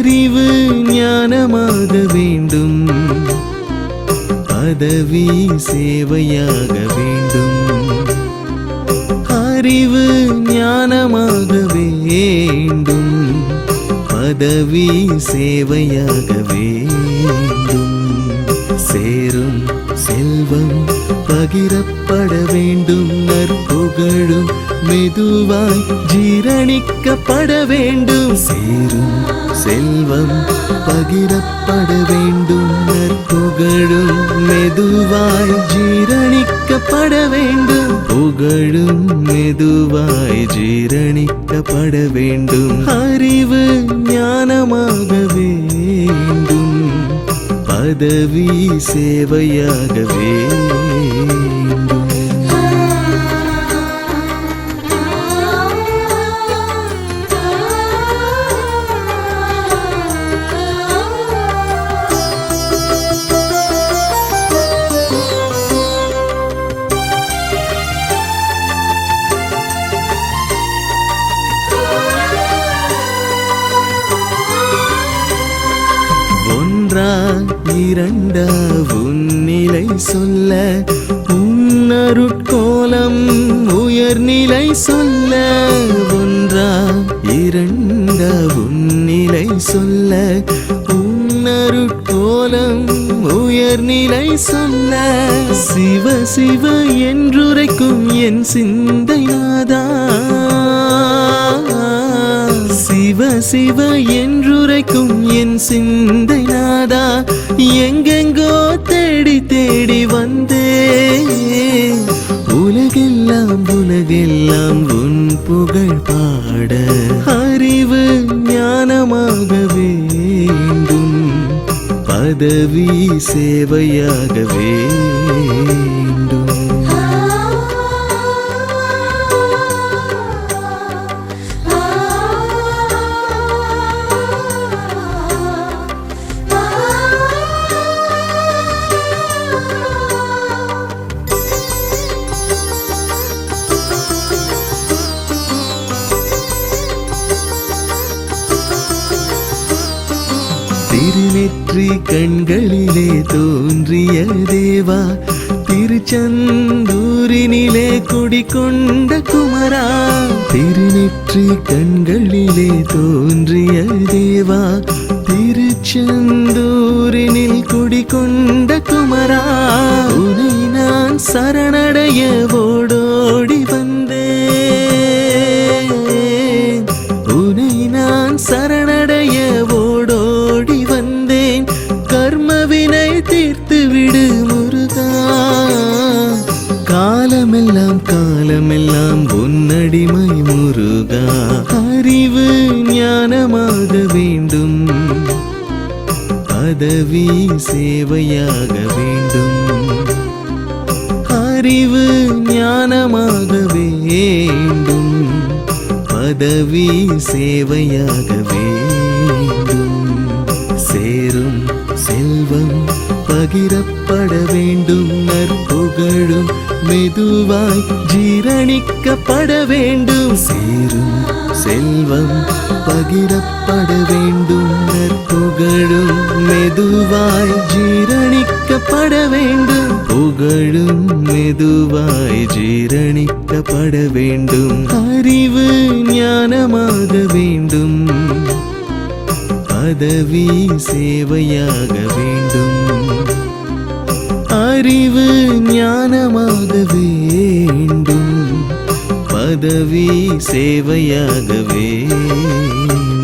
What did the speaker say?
அறிவு ஞானமாக வேண்டும். பதவி சேவையாக வேண்டும். அறிவு ஞானமாக வேண்டும். பதவி சேவையாக வேண்டும். சேரும் செல்வம் பகிரப்பட வேண்டும். நற்புகழும் மெதுவாய் ஜீரணிக்கப்பட வேண்டும். சேரும் செல்வம் பகிரப்பட வேண்டும். புகழும் மெதுவாய் ஜீரணிக்கப்பட வேண்டும். புகழும் மெதுவாய் ஜீரணிக்கப்பட வேண்டும். அறிவு ஞானமாக வேண்டும். பதவி சேவையாக வேண்டும். இரண்ட உன்னிலை சொல்ல உன்னருட்கோலம் உயர்நிலை சொல்ல ஒன்றா இரண்ட உன்னிலை சொல்ல உன்னருட்கோலம் உயர்நிலை சொல்ல சிவ சிவ என்றுரைக்கும் என் சிந்தையாதான் சிவ என்றுரைக்கும் என் சிந்தை நாதா. எங்கெங்கோ தேடி தேடி வந்தே. உலகெல்லாம் உலகெல்லாம் உன் புகழ் பாட. அறிவு ஞானமாக வேண்டும். பதவி சேவையாகவே திருநெற்றி கண்களிலே தோன்றிய தேவா திருச்சந்தூரினிலே குடிக்கொண்ட குமரா. திருநெற்றி கண்களிலே தோன்றிய தேவா திருச்செந்தூரினில் குடிக்கொண்ட குமரா. உனை நான் சரணடைய ஓடும். வினை தீர்த்து விடு முருகா. காலமெல்லாம் காலமெல்லாம் உன்னடிமை முருகா. அறிவு ஞானமாக வேண்டும். பதவி சேவையாக வேண்டும். அறிவு ஞானமாக வேண்டும். பதவி சேவையாக வேண்டும். சேரும் செல்வம் பகிரப்பட வேண்டும். நற்புகழும் மெதுவாய் ஜீரணிக்கப்பட வேண்டும். சேரும் செல்வம் பகிரப்பட வேண்டும். நற்புகழும் மெதுவாய் ஜீரணிக்கப்பட வேண்டும். புகழும் மெதுவாய் ஜீரணிக்கப்பட வேண்டும். அறிவு ஞானமாக வேண்டும். பதவி சேவையாக வேண்டும். அறிவு ஞானமாக வேண்டும். பதவி சேவையாக வேண்டும்.